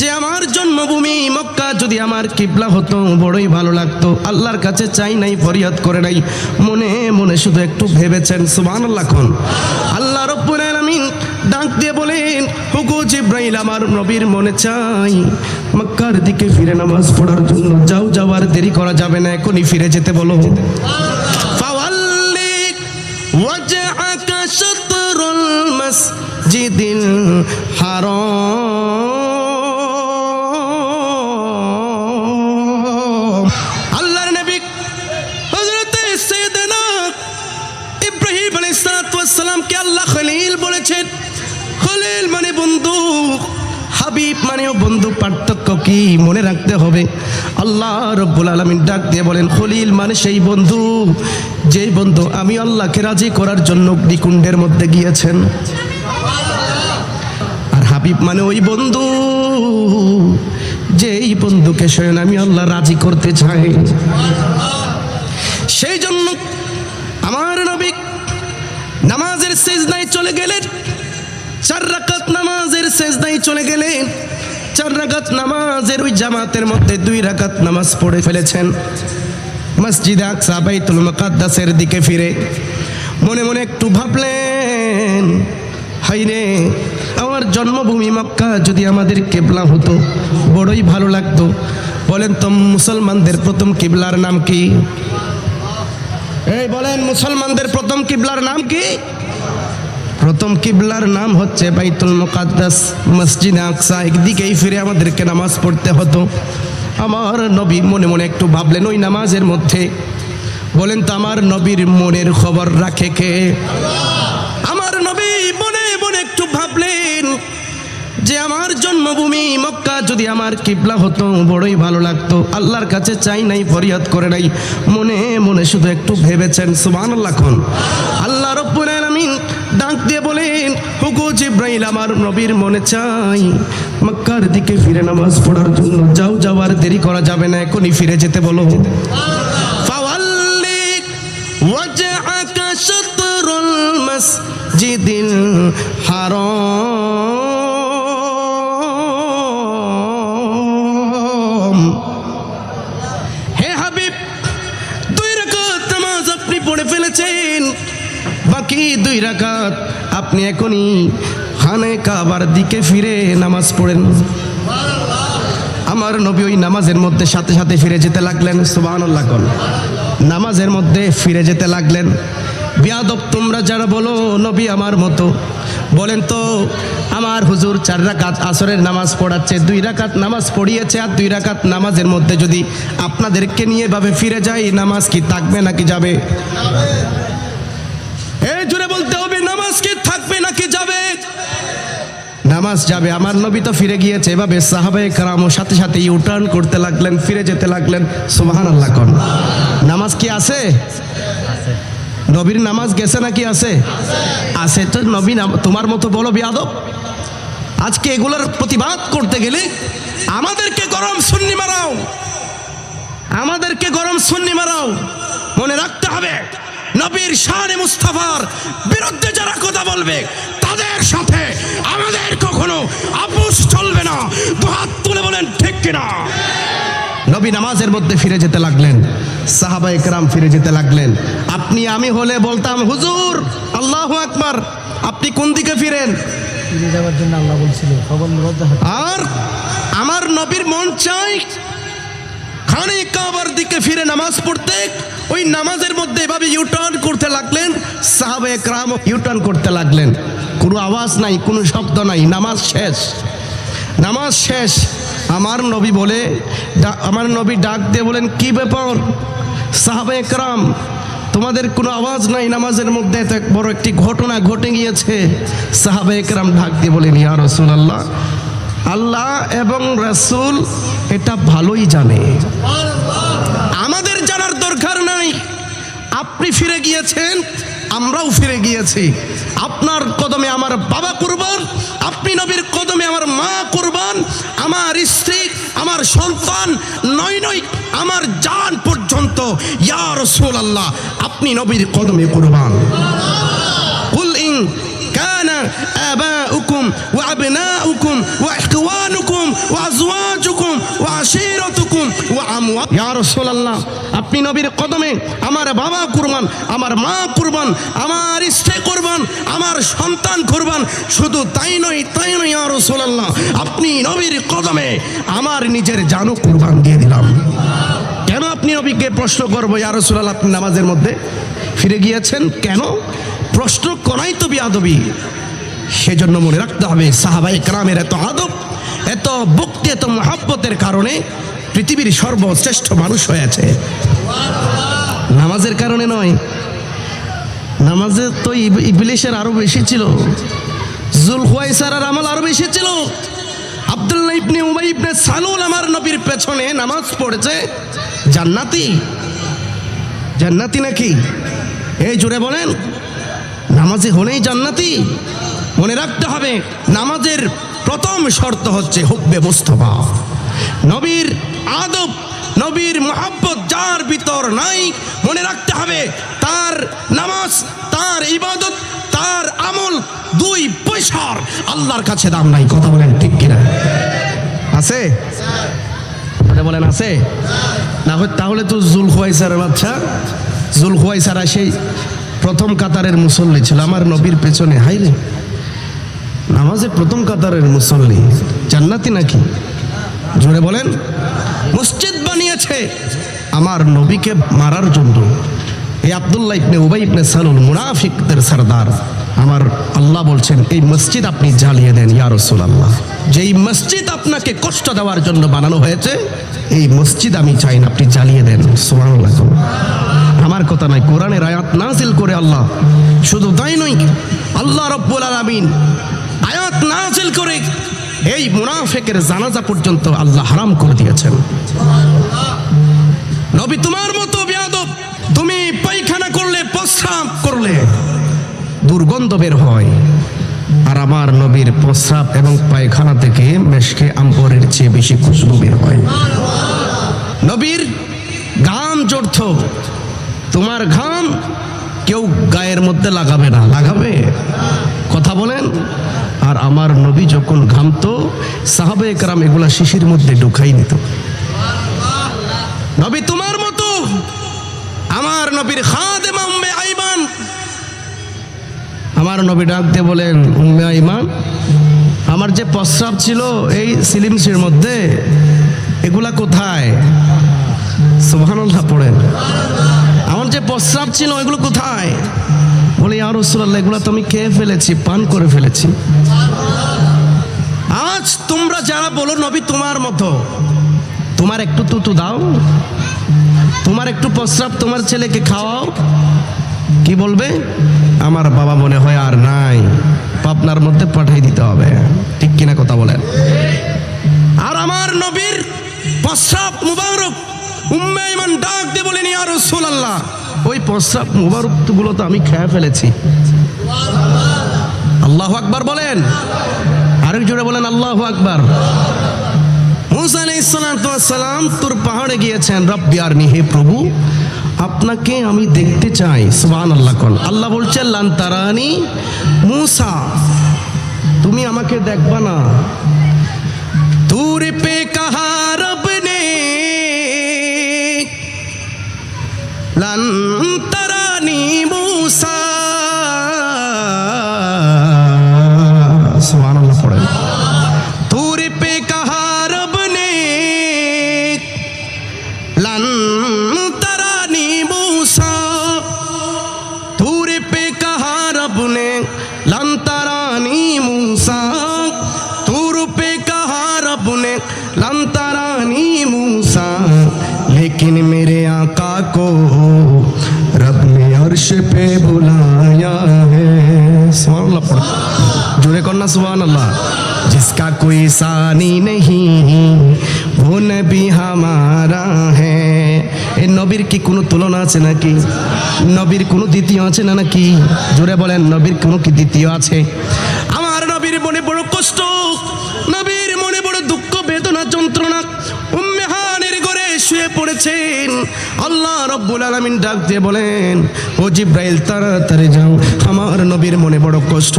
যে আমার জন্মভূমি মক্কা যদি আমার কিবলা হতো বড়ই ভালো লাগতো আল্লাহর কাছে চাই নাই ফরিয়াদ করে নাই মনে মনে শুধু একটু ভেবেছেন সুবহানাল্লাহ খন আল্লাহ রব্বুল আলামিন ডাক দিয়ে বলেন হুকু জিব্রাইল আমার নবীর মনে চাই মক্কার দিকে ফিরে নামাজ পড়ার জন্য যাও যাওয়ার দেরি করা যাবে না এখনই ফিরে যেতে বলো فولي وجهك شطر المسجد الحرام বলেছেন, খলিল মানে বন্ধু হাবিব মানেও বন্ধু পার্থক্য কি মনে রাখতে হবে? আল্লাহ রব্বুল আলমিন ডাক দিয়ে বলেন, খলিল মানে সেই বন্ধু যেই বন্ধু আমি আল্লাহকে রাজি করার জন্য অগ্নিকুণ্ডের মধ্যে গিয়েছেন। আর হাবিব মানে ওই বন্ধু যেই বন্ধুকে স্বয়ং আমি আল্লাহ রাজি করতে চাই। চলে গেলেন। চার রাকাত নামাজের সেজদায় চলে গেলেন। চার রাকাত নামাজের ওই জামাতের মধ্যে দুই রাকাত নামাজ পড়ে ফেলেছেন। মসজিদে আকসা বাইতুল মুকাদ্দাসের দিকে ফিরে। মনে মনে একটু ভাবলেন হাইরে আমার জন্মভূমি মক্কা যদি আমাদের কেবলা হতো, বড়ই ভালো লাগতো। বলেন তো, মুসলমানদের প্রথম কিবলার নাম কি? এই বলেন, মুসলমানদের প্রথম কিবলার নাম কি? প্রথম কিবলার নাম হচ্ছে বাইতুল মুকাদ্দাস, মসজিদ আকসা। একদিকেই ফিরে আমাদেরকে নামাজ পড়তে হতো। আমার নবী মনে মনে একটু ভাবলেন, ওই নামাজের মধ্যে। বলেন তো, আমার নবীর মনের খবর রাখে কে? আমার নবী মনে মনে একটু ভাবলেন যে, আমার জন্মভূমি মক্কা যদি আমার কিবলা হতো, বড়ই ভালো লাগতো। আল্লাহর কাছে চাই নাই, ফরিয়াদ করে নাই। মনে মনে শুধু একটু ভেবেছেন, সুবহানাল্লাহ খন আল্লাহ জিব্রাইল আমার নবীর মনে চাই। মক্কার দিকে ফিরে নামাজ পড়ার জন্য যাও, যাওয়ার দেরি করা যাবে না, এখনই ফিরে যেতে বলো। ফাওয়াল্লি ওয়াজআকা শাতরুল মাসজিদিল আপনি এখনই খানে কাবার দিকে ফিরে নামাজ পড়েন। আমার নবী ওই নামাজের মধ্যে সাথে সাথে ফিরে যেতে লাগলেন, সুবহানাল্লাহ কর নামাজের মধ্যে ফিরে যেতে লাগলেন। বিয়াদব তোমরা যারা বলো, নবী আমার মতো। বলেন তো, আমার হুজুর চার রাকাত আসরের নামাজ পড়াচ্ছে, দুই রাকাত নামাজ পড়িয়েছে আর দুই রাকাত নামাজের মধ্যে যদি আপনাদেরকে নিয়ে এভাবে ফিরে যাই, নামাজ কি থাকবে নাকি যাবে এই জুড়ে বলতে হবে নামাজ থাকবে নাকি যাবে? নামাজ যাবে। আমার নবী তো ফিরে গিয়েছে। এভাবে সাহাবায়ে কারামও সাথে সাথে ইউটার্ন করতে লাগলেন, ফিরে যেতে লাগলেন। সুবাহান আল্লাহ কন। নামাজ কি আছে? নবীর নামাজ গেছে নাকি আছে? আছে তো নবী তোমার মতো বলো বিয়াদব। আজকে এগুলোর প্রতিবাদ করতে গেলে আমাদেরকে গরম সুন্নি মারাও। আমাদেরকে গরম সুন্নি মারাও। মনে রাখতে হবে। নবীর শানে মুস্তাফার বিরুদ্ধে যারা কথা বলবে তাদের সাথে আমাদের কখনো আপোষ চলবে না। দুহাত তুলে বলেন ঠিক কিনা? নবী নামাজের মধ্যে ফিরে যেতে লাগলেন সাহাবা একরাম ফিরে যেতে লাগলেন। আপনি আমি হলে বলতাম হুজুর আল্লাহ আকবার আপনি কোন দিকে ফিরেন? ফিরে যাওয়ার জন্য আল্লাহ বলছিল আর আমার নবীর মন চাই খানে কাবার দিকে ফিরে নামাজ পড়তে ওই নামাজের মধ্যে এভাবে ইউটার্ন করতে লাগলেন। সাহাবে একরাম ইউটার্ন করতে লাগলেন। কোনো আওয়াজ নাই, কোনো শব্দ নাই। নামাজ শেষ। নামাজ শেষ। আমার নবী বলে আমার নবী ডাক দিয়ে বলেন, কি ব্যাপার? সাহাবে একরাম তোমাদের কোনো আওয়াজ নাই? নামাজের মধ্যে এত বড় একটি ঘটনা ঘটে গিয়েছে। সাহাবে একরাম ডাক দিয়ে বলেন, ইয়া রসুল আল্লাহ আল্লাহ এবং রাসুল এটা ভালোই জানে। আমাদের জানার দরকার নাই। আপনি ফিরে গিয়েছেন, আমরাও ফিরে গিয়েছি। আপনার কদমে আমার বাবা কুরবান, আপনি নবীর কদমে আমার মা কুরবান, আমার স্ত্রী, আমার সন্তান, নয় নয়, আমার জান পর্যন্ত। ইয়া রসুল আল্লাহ আপনি নবীর কদমে কুরবান। কুল ইন কানা আবাউকুম ওয়া আবনাউকুম আপনি নবীর কদমে আমার বাবা কুরবান, আমার মা কুরবান, আমার স্ত্রী কুরবান, আমার সন্তান কুরবান, শুধু তাই নয় তাই নয়, ইয়া রাসূলুল্লাহ, আপনি নবীর কদমে আমার নিজের জানও কুরবান দিয়ে দিলাম। কেন আপনি নবীকে প্রশ্ন করব, ইয়া রাসূলুল্লাহ, আপনি নামাজের মধ্যে ফিরে গিয়েছেন? কেন? প্রশ্ন করাই তো বিয়াদবি। সেজন্য মনে রাখতে হবে সাহাবাই কালামের এত আদব এত ভক্তি, এত মহাব্বতের কারণে পৃথিবীর সর্বশ্রেষ্ঠ মানুষ হয়েছে নামাজের কারণে নয়। নামাজে তো ইব- ইবলিশের আরও বেশি ছিল। জুল হুয়াইসার আমল আরও বেশি ছিল। আব্দুল্লাহ ইবনে উমাই ইবনে সালুল আমার নবীর পেছনে নামাজ পড়েছে। জান্নাতি? জান্নাতি নাকি? এই জুড়ে বলেন। নামাজে হলেই জান্নাতি। মনে রাখতে হবে, নামাজের প্রথম শর্ত হচ্ছে হুব্বে মুস্তফা। নবীর আদব, নবীর মহাব্বত যার ভিতর নাই, মনে রাখতে হবে তার নামাজ, তার ইবাদত, তার আমল, দুই পয়সার আল্লাহর কাছে দাম নাই। কথা বলেন ঠিক কিনা? আছে? বলেন, আছে? না তাহলে তো জুল খুয়াইসার বাচ্চা জুল খুয়াইসারা সেই প্রথম কাতারের মুসল্লি ছিল। আমার নবীর পেছনে হাইরে নামাজে প্রথম কাতারের মুসল্লি জান্নাতি নাকি? জোরে বলেন, মসজিদ বানিয়েছে আমার নবীকে মারার জন্য। এই আব্দুল্লাহ ইবনে উবাই ইবনে সালুল মুনাফিকদের সরদার। আমার আল্লাহ বলছেন, এই মসজিদ আপনি জ্বালিয়ে দেন, ইয়া রাসূলুল্লাহ। যেই মসজিদ আপনাকে কষ্ট দেওয়ার জন্য বানানো হয়েছে, এই মসজিদ আমি চাই না, আপনি জ্বালিয়ে দেন। সুবহানাল্লাহ আমার কথা নয়, কোরআনের আয়াত নাজিল করে আল্লাহ। শুধু তাই নয়, আল্লাহ রব্বুল আলামিন আয়াত নাজিল করে এই মুনাফেকের জানাজা পর্যন্ত আল্লাহ হারাম করে দিয়েছেন। নবী তোমার মতো বিয়াদব, তুমি পায়খানা করলে, প্রস্রাব করলে দুর্গন্ধ বের হয়। আর আমার নবীর প্রস্রাব এবং পায়খানা থেকে মেশকে আম্পরের চেয়ে বেশি খুশবু বের হয়। নবীর ঘাম জড়ত তোমার ঘাম কেউ গায়ের মধ্যে লাগাবে না, লাগাবে? কথা বলেন। আর আমার নবী যখন ঘামতো, সাহাবে একরাম এগুলা শিশির মধ্যে ঢুকাই নিত নবী তোমার মতো। আমার নবীর খাদেম উম্মে আইমান। আমার নবী ডাক দিয়ে বলেন, উম্মে আইমান, আমার যে প্রস্রাব ছিল এই সিলিমসির মধ্যে, এগুলা কোথায়? সুবহানাল্লাহ পড়েন। আমার যে প্রস্রাব ছিল, এগুলো কোথায়? বলে আর রসুল্লাহ এগুলো তো আমি খেয়ে ফেলেছি, পান করে ফেলেছি। আজ তোমরা যারা বলো, নবী তোমার মতো, তোমার একটু তুতু দাও, তোমার একটু প্রস্রাব তোমার ছেলেকে খাওয়াও। কি বলবে? আমার বাবা মনে হয় আর নাই, পাবনার মধ্যে পাঠিয়ে দিতে হবে। ঠিক কিনা কথা বলেন? আর আমার নবীর প্রস্রাব মুবারক, উম্মে ইমান ডাক দিয়ে বলেন, ইয়া রাসূলুল্লাহ ওই পশ্চাদ মোবারকগুলো তো আমি খেয়ে ফেলেছি। আল্লাহ আকবার বলেন। আরেক জোরে বলেন, আল্লাহ আকবার। মুসা আলাইসালাম তোর পাহাড়ে গিয়েছেন, রব্বি আর হে প্রভু, আপনাকে আমি দেখতে চাই। সুবান আল্লাহ কন। আল্লাহ বলছে লান্তারানি মুসা, তুমি আমাকে দেখবা না। দূরে পেক लेकिन मेरे आका को रब ने अर्श पे बुलाया है सुभान अल्लाह पढ़ो जुड़े करना सुभान अल्लाह जिसका कोई सानी नहीं वो नबी हमारा है এই নবীর কি কোনো তুলনা আছে নাকি নবীর কোনো দ্বিতীয় আছে না নাকি জোরে বলেন নবীর কোনো কি দ্বিতীয় আছে আমার নবীর মনে বড় কষ্ট নবীর পড়েছেন আল্লাহ রব্বুল আলামিন ডাক দিয়ে বলেন, ও জিব্রাইল, তাড়াতাড়ি যাও। আমার নবীর মনে বড় কষ্ট,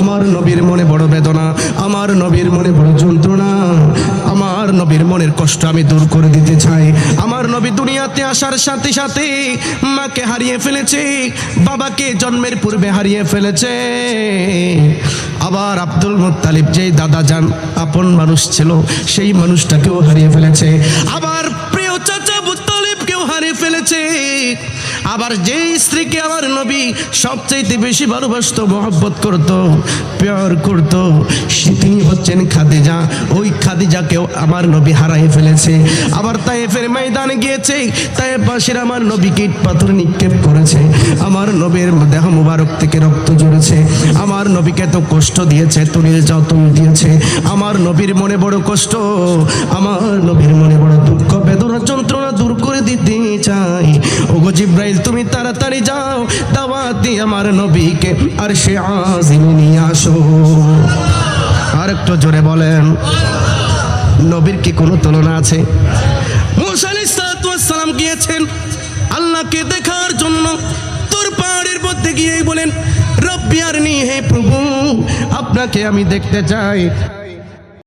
আমার নবীর মনে বড় বেদনা, আমার নবীর মনে বড় যন্ত্রণা, আমার নবীর মনের কষ্ট আমি দূর করে দিতে চাই। আমার নবী দুনিয়াতে আসার সাথে সাথে মাকে হারিয়ে ফেলেছে, বাবাকে জন্মের পূর্বে হারিয়ে ফেলেছে। আবার আব্দুল মুত্তালিব যেই দাদা যান, আপন মানুষ ছিল, সেই মানুষটাকেও হারিয়ে ফেলেছে। আবার চাচা মুত্তালিবকেও হারিয়ে ফেলেছে আবার যে স্ত্রীকে আমার নবী সবচাইতে বেশি ভালোবাসত, মহব্বত করত, প্যার করত তিনি হচ্ছেন খাদিজা। ওই খাদিজাকেও আমার নবী হারাই ফেলেছে। আবার তাইফের ময়দানে গিয়েছে তাই পাশের আমার নবীকে ইট পাথর নিক্ষেপ করেছে। আমার নবীর দেহ মুবারক থেকে রক্ত ঝরেছে। আমার নবীকে তো কষ্ট দিয়েছে তো নির্যাতন দিয়েছে। আমার নবীর মনে বড় কষ্ট, আমার নবীর মনে বড় দুঃখ। বেদনা যন্ত্রণা দূর করে দিতে চাই। ওগো জিব্রাইল তুমি তাড়াতাড়ি যাও, দাওয়াত দিয়ে আমার নবীকে আর সে আজিমে নিয়ে আসো। আর একটু জোরে বলেন, নবীর কি কোনো তুলনা আছে? সালাম গিয়েছেন, আল্লাহকে দেখার জন্য। তোর পাহাড়ের মধ্যে গিয়েই বলেন, রব্বি আর হে প্রভু, আপনাকে আমি দেখতে চাই।